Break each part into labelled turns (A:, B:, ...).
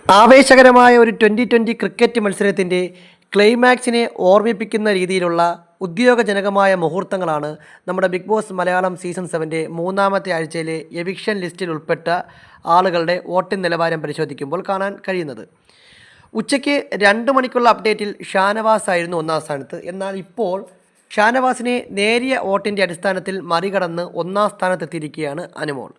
A: ആവേശകരമായ ഒരു twenty twenty cricket മത്സരത്തിന്റെ ക്ലൈമാക്സിനെ ഓർമ്മിപ്പിക്കുന്ന രീതിയിലുള്ള ഉദ്യോഗജനകമായ മുഹൂർത്തങ്ങളാണ് നമ്മുടെ ബിഗ് ബോസ് മലയാളം സീസൺ സെവന്റെ മൂന്നാമത്തെ ആഴ്ചയിലെ എവിക്ഷൻ ലിസ്റ്റിൽ ഉൾപ്പെട്ട ആളുകളുടെ വോട്ടിംഗ് നിലവാരം പരിശോധിക്കുമ്പോൾ കാണാൻ കഴിയുന്നത്. ഉച്ചയ്ക്ക് രണ്ട് മണിക്കുള്ള അപ്ഡേറ്റിൽ ഷാനവാസ് ആയിരുന്നു ഒന്നാം സ്ഥാനത്ത്. എന്നാൽ ഇപ്പോൾ ഷാനവാസിനെ നേരിയ വോട്ടിന്റെ അടിസ്ഥാനത്തിൽ മറികടന്ന് ഒന്നാം സ്ഥാനത്തെത്തിയിരിക്കുകയാണ് അനുമോൾ.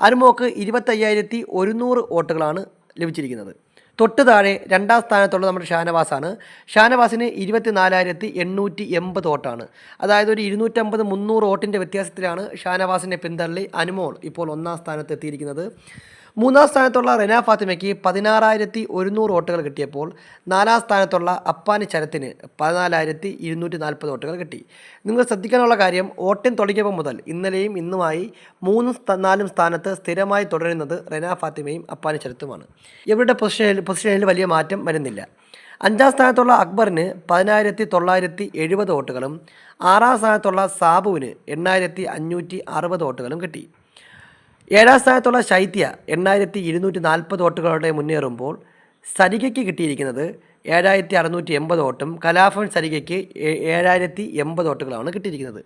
A: അനുമോക്ക് ഇരുപത്തയ്യായിരത്തി ഒരുന്നൂറ് വോട്ടുകളാണ് ലഭിച്ചിരിക്കുന്നത്. തൊട്ട് താഴെ രണ്ടാം സ്ഥാനത്തുള്ള നമ്മുടെ ഷാനവാസാണ്. ഷാനവാസിന് ഇരുപത്തിനാലായിരത്തി എണ്ണൂറ്റി എൺപത് വോട്ടാണ്. അതായത് ഒരു ഇരുന്നൂറ്റമ്പത് മുന്നൂറ് വോട്ടിന്റെ വ്യത്യാസത്തിലാണ് ഷാനവാസിനെ പിന്തള്ളി അനുമോൾ ഇപ്പോൾ ഒന്നാം സ്ഥാനത്ത് എത്തിയിരിക്കുന്നത്. മൂന്നാം സ്ഥാനത്തുള്ള റെന ഫാത്തിമയ്ക്ക് പതിനാറായിരത്തി ഒരുന്നൂറ് വോട്ടുകൾ കിട്ടിയപ്പോൾ നാലാം സ്ഥാനത്തുള്ള അപ്പാനി ചരത്തിന് പതിനാലായിരത്തി ഇരുന്നൂറ്റി നാൽപ്പത് വോട്ടുകൾ കിട്ടി. നിങ്ങൾ ശ്രദ്ധിക്കാനുള്ള കാര്യം വോട്ടിംഗ് തുടങ്ങിയപ്പോൾ മുതൽ ഇന്നലെയും ഇന്നുമായി മൂന്നും നാലും സ്ഥാനത്ത് സ്ഥിരമായി തുടരുന്നത് റെന ഫാത്തിമയും അപ്പാനി ചരത്തുമാണ് ഇവരുടെ പൊസിഷനിൽ പൊസിഷനിൽ വലിയ മാറ്റം വരുന്നില്ല. അഞ്ചാം സ്ഥാനത്തുള്ള അക്ബറിന് പതിനായിരത്തി തൊള്ളായിരത്തി എഴുപത് വോട്ടുകളും ആറാം സ്ഥാനത്തുള്ള സാബുവിന് എണ്ണായിരത്തി അഞ്ഞൂറ്റി അറുപത് വോട്ടുകളും കിട്ടി. ഏഴാം സ്ഥാനത്തുള്ള ശൈത്യ എണ്ണായിരത്തി ഇരുന്നൂറ്റി നാൽപ്പത് വോട്ടുകളോടെ മുന്നേറുമ്പോൾ സരികയ്ക്ക് കിട്ടിയിരിക്കുന്നത് ഏഴായിരത്തി അറുന്നൂറ്റി എൺപത് വോട്ടും കലാഫൺ സരികയ്ക്ക് ഏഴായിരത്തി എൺപത് വോട്ടുകളാണ് കിട്ടിയിരിക്കുന്നത്.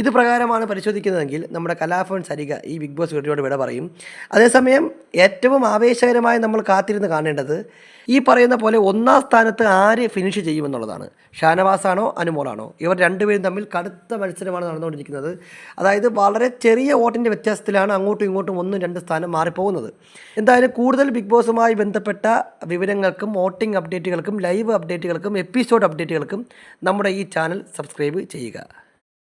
A: ഇത് പ്രകാരമാണ് പരിശോധിക്കുന്നതെങ്കിൽ നമ്മുടെ കലാഭവൻ സരിക ഈ ബിഗ് ബോസ് വീഡിയോട് വിട പറയും. അതേസമയം ഏറ്റവും ആവേശകരമായി നമ്മൾ കാത്തിരുന്ന് കാണേണ്ടത് ഈ പറയുന്ന പോലെ ഒന്നാം സ്ഥാനത്ത് ആര് ഫിനിഷ് ചെയ്യുമെന്നുള്ളതാണ്. ഷാനവാസാണോ അനുമോളാണോ? ഇവർ രണ്ടുപേരും തമ്മിൽ കടുത്ത മത്സരമാണ് നടന്നുകൊണ്ടിരിക്കുന്നത്. അതായത് വളരെ ചെറിയ വോട്ടിന്റെ വ്യത്യാസത്തിലാണ് അങ്ങോട്ടും ഇങ്ങോട്ടും ഒന്നും രണ്ട് സ്ഥാനം മാറിപ്പോകുന്നത്. എന്തായാലും കൂടുതൽ ബിഗ് ബോസുമായി ബന്ധപ്പെട്ട വിവരങ്ങൾക്കും വോട്ടിംഗ് അപ്ഡേറ്റുകൾക്കും ലൈവ് അപ്ഡേറ്റുകൾക്കും എപ്പിസോഡ് അപ്ഡേറ്റുകൾക്കും നമ്മുടെ ഈ ചാനൽ സബ്സ്ക്രൈബ് ചെയ്യുക.